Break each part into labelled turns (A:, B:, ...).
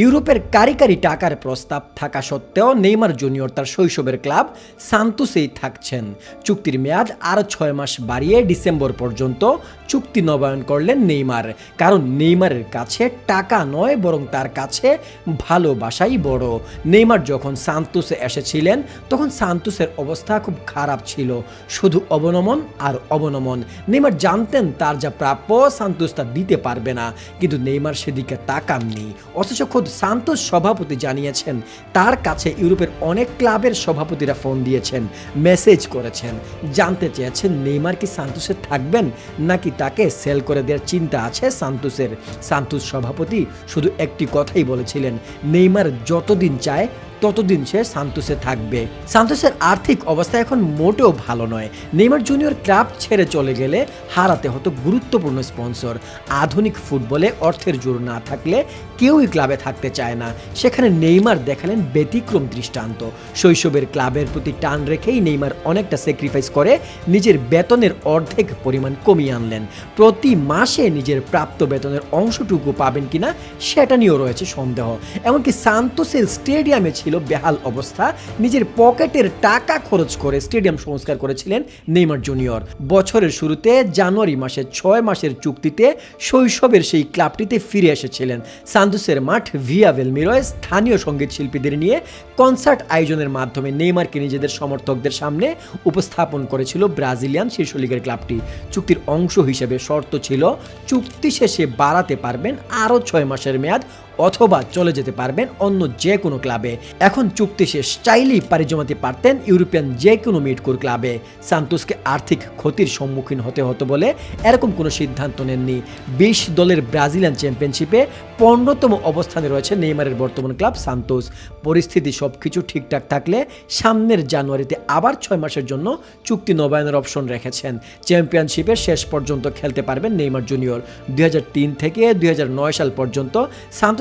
A: ইউরোপের কারি কারি টাকার প্রস্তাব থাকা সত্ত্বেও নেইমার জুনিয়র তার শৈশবের ক্লাব সান্তুসেই থাকছেন। চুক্তির মেয়াদ আরও ছয় মাস বাড়িয়ে ডিসেম্বর পর্যন্ত চুক্তি নবায়ন করলেন নেইমার। কারণ নেইমারের কাছে টাকা নয়, বরং তার কাছে ভালোবাসাই বড়। নেইমার যখন সান্তুসে এসেছিলেন, তখন সান্তুসের অবস্থা খুব খারাপ ছিল। শুধু অবনমন আর অবনমন। নেইমার জানতেন তার যা প্রাপ্য, সান্তুস তা দিতে পারবে না। কিন্তু নেইমার সেদিকে তাকাননি। অথচ খোদ সান্তোস সভাপতি জানিয়েছেন, তার কাছে ইউরোপের অনেক ক্লাবের সভাপতিরা ফোন দিয়েছেন, মেসেজ করেছেন। জানতে চেয়েছেন, নেইমার কি সান্তোসে থাকবেন, নাকি তাকে সেল করে দেওয়ার চিন্তা আছে সান্তোসের? সান্তোস সভাপতি শুধু একটি কথাই বলেছিলেন, নেইমার যতদিন চায় ততদিন সে সান্তোসে থাকবে। সান্তোসের আর্থিক অবস্থা এখন মোটেও ভালো নয়। নেইমার জুনিয়র ক্লাব ছেড়ে চলে গেলে হারাতে হতো গুরুত্বপূর্ণ স্পন্সর। আধুনিক ফুটবলে অর্থের জোর না থাকলে কেউই ক্লাবে থাকতে চায় না। সেখানে নেইমার দেখালেন ব্যতিক্রম দৃষ্টান্ত। শৈশবের ক্লাবের প্রতি টান রেখেই নেইমার অনেকটা স্যাক্রিফাইস করে নিজের বেতনের অর্ধেক পরিমাণ কমিয়ে আনলেন। প্রতি মাসে নিজের প্রাপ্ত বেতনের অংশটুকু পাবেন কিনা সেটা নিয়েও রয়েছে সন্দেহ। এমনকি সান্তোসের স্টেডিয়ামে ছিল বেহাল অবস্থা। নিজের পকেটের টাকা খরচ করে স্টেডিয়াম সংস্কার করেছিলেন নেইমার জুনিয়র। বছরের শুরুতে জানুয়ারি মাসে ছয় মাসের চুক্তিতে শৈশবের সেই ক্লাবটিতে ফিরে এসেছিলেন। সান্তোসের মাঠ ভিয়া ভেলমিরয় স্থানীয় সংগীত শিল্পীদের নিয়ে কনসার্ট আয়োজনের মাধ্যমে নেইমারকে নিজেদের সমর্থকদের সামনে উপস্থাপন করেছিল ব্রাজিলিয়ান শীর্ষ লিগের ক্লাবটি। চুক্তির অংশ হিসেবে শর্ত ছিল, চুক্তি শেষে বাড়াতে পারবেন আরও ছয় মাসের মেয়াদ অথবা চলে যেতে পারবেন অন্য যে কোনো ক্লাবে। এখন চুক্তি শেষ, চাইলেই পাড়ি জমাতে পারতেন ইউরোপিয়ান যে কোনো মিডকোর ক্লাবে। সান্তোসকে আর্থিক ক্ষতির সম্মুখীন হতে হতো বলে এরকম কোনো সিদ্ধান্ত নেননি। বিশ দলের ব্রাজিলিয়ান চ্যাম্পিয়নশিপে পনেরোতম অবস্থানে রয়েছে নেইমারের বর্তমান ক্লাব সান্তোস। পরিস্থিতি সব কিছু ঠিকঠাক থাকলে সামনের জানুয়ারিতে আবার ছয় মাসের জন্য চুক্তি নবায়নের অপশন রেখেছেন। চ্যাম্পিয়নশিপের শেষ পর্যন্ত খেলতে পারবেন নেইমার জুনিয়র। দুই হাজার তিন থেকে দুই হাজার নয় সাল পর্যন্ত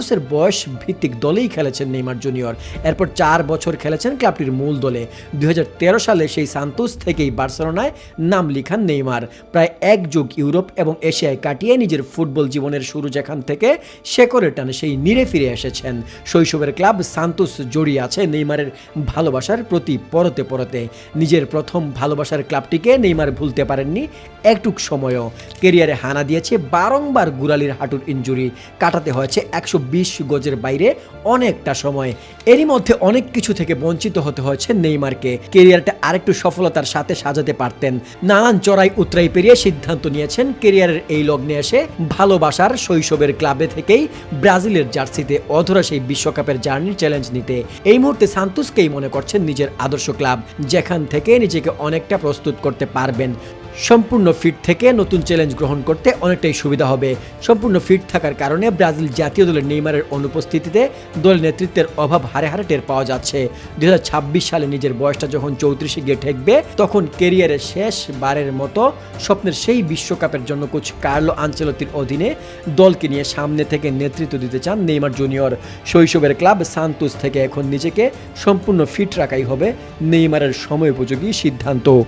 A: সান্তোসের বয়স ভিত্তিক দলেই খেলেছেন নেইমার জুনিয়র। এরপর চার বছর খেলেছেন ক্লাবটির মূল দলে। দুই হাজার তেরো সালে সেই সান্তোস থেকেই বার্সেলোনায় নাম লিখান নেইমার। প্রায় এক যুগ ইউরোপ এবং এশিয়ায় কাটিয়ে নিজের ফুটবল জীবনের শুরু যেখান থেকে শেকরের টানে সেই নিরে ফিরে এসেছেন। শৈশবের ক্লাব সান্তোস জড়িয়ে আছে নেইমারের ভালোবাসার প্রতি পরতে পরতে। নিজের প্রথম ভালোবাসার ক্লাবটিকে নেইমার ভুলতে পারেননি, একটুক সময়ও। কেরিয়ারে হানা দিয়েছে বারংবার গুরালির হাঁটুর ইঞ্জুরি কাটাতে হয়েছে একশো বিশ গজের বাইরে অনেকটা সময়। এরই মধ্যে অনেক কিছু থেকে বঞ্চিত হতে হয়েছে নেইমারকে। কেরিয়ারটা আরেকটু সফলতার সাথে সাজাতে পারতেন। নানান চড়াই উতরাই পেরিয়ে সিদ্ধান্ত নিয়েছেন কেরিয়ারের এই লগ্নে এসে ভালোবাসার শৈশবের ক্লাবে থেকেই ব্রাজিলের জার্সিতে অধরা সেই বিশ্বকাপের জার্নির চ্যালেঞ্জ নিতে। এই মুহূর্তে সান্তোসকেই মনে করছেন নিজের আদর্শ ক্লাব, যেখান থেকে নিজেকে অনেকটা প্রস্তুত করতে পারবেন। সম্পূর্ণ ফিট থেকে নতুন চ্যালেঞ্জ গ্রহণ করতে অনেকটাই সুবিধা হবে। সম্পূর্ণ ফিট থাকার কারণে ব্রাজিল জাতীয় দলের নেইমারের অনুপস্থিতিতে দল নেতৃত্বের অভাব হারে হারে টের পাওয়া যাচ্ছে। দু হাজার ছাব্বিশ সালে নিজের বয়সটা যখন চৌত্রিশে গিয়ে ঠেকবে, তখন কেরিয়ারের শেষ বারের মতো স্বপ্নের সেই বিশ্বকাপের জন্য কোচ কার্লো আঞ্চলতির অধীনে দলকে নিয়ে সামনে থেকে নেতৃত্ব দিতে চান নেইমার জুনিয়র। শৈশবের ক্লাব সান্তোস থেকে এখন নিজেকে সম্পূর্ণ ফিট রাখাই হবে নেইমারের সময় উপযোগী সিদ্ধান্ত।